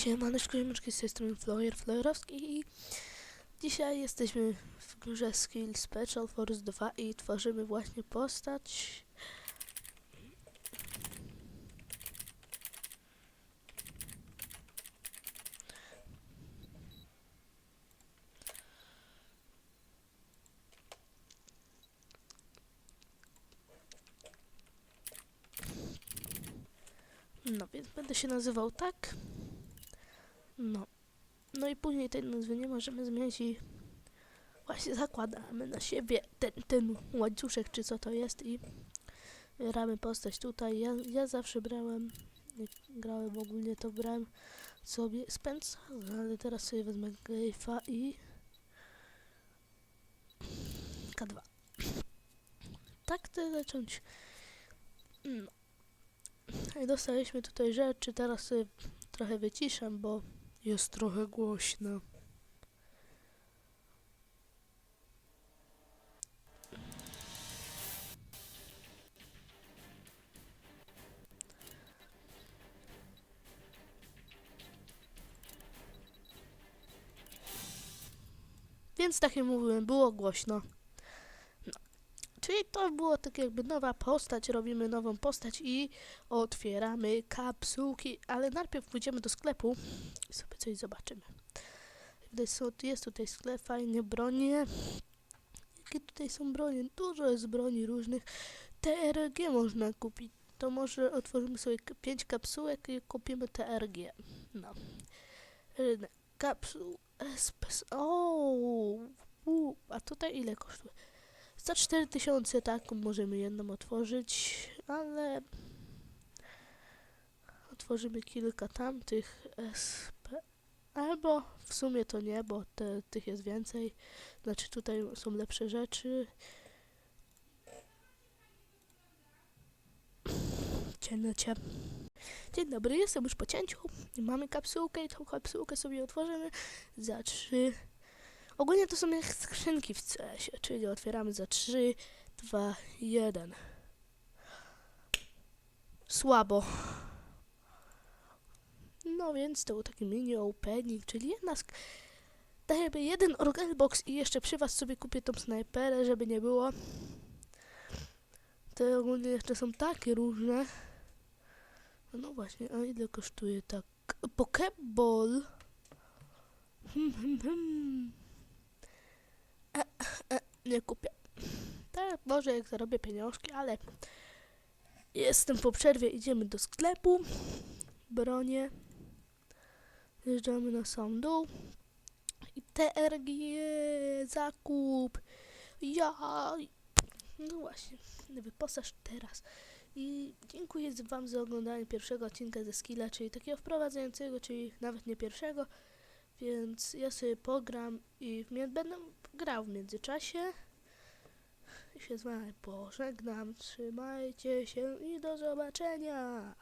Siemaneczko, ziomeczki, z tej strony Floyer Flojerowski i dzisiaj jesteśmy w grze Skill Special Force 2 i tworzymy właśnie postać. No więc będę się nazywał tak. No. No i później tej nazwy nie możemy zmienić i właśnie zakładamy na siebie ten, ten łańcuszek, czy co to jest i bieramy postać tutaj. Ja, ja zawsze brałem, grałem ogólnie, to brałem sobie Spensa, ale teraz sobie wezmę Greifa i K2. Tak to zacząć. No. I dostaliśmy tutaj rzeczy, teraz sobie trochę wyciszam, bo jest trochę głośno. Więc tak jak mówiłem, było głośno. Czyli to było tak jakby nowa postać, robimy nową postać i otwieramy kapsułki, ale najpierw pójdziemy do sklepu i sobie coś zobaczymy. Jest tutaj sklep, fajnie, bronie. Jakie tutaj są bronie? Dużo jest broni różnych. TRG można kupić. To może otworzymy sobie 5 kapsułek i kupimy TRG. No. Kapsuł. O, a tutaj ile kosztuje? Za 4000 taką możemy jedną otworzyć, ale otworzymy kilka tamtych SP. Albo w sumie to nie, bo te, tych jest więcej. Znaczy tutaj są lepsze rzeczy. Ciemnocie. Dzień dobry, jestem już po cięciu. Mamy kapsułkę i tą kapsułkę sobie otworzymy za trzy. Ogólnie to są jak skrzynki w CS-ie, czyli otwieramy za 3, 2, 1. Słabo. No więc to był taki mini opening, czyli jedna sk- Dajemy jeden organ box i jeszcze przy was sobie kupię tą snajperę, żeby nie było. Te ogólnie jeszcze są takie różne. No właśnie, a ile kosztuje tak? Pokeball. Hmm, hmm, hmm. E, e, nie kupię. Tak, może jak zarobię pieniążki, ale jestem po przerwie, idziemy do sklepu. Bronie. Zjeżdżamy na sam. I TRG zakup. Ja. No właśnie, wyposaż teraz. I dziękuję Wam za oglądanie pierwszego odcinka ze Skilla, czyli takiego wprowadzającego, czyli nawet nie pierwszego. Więc ja sobie pogram i będę grał w międzyczasie. I się z Wami pożegnam. Trzymajcie się i do zobaczenia.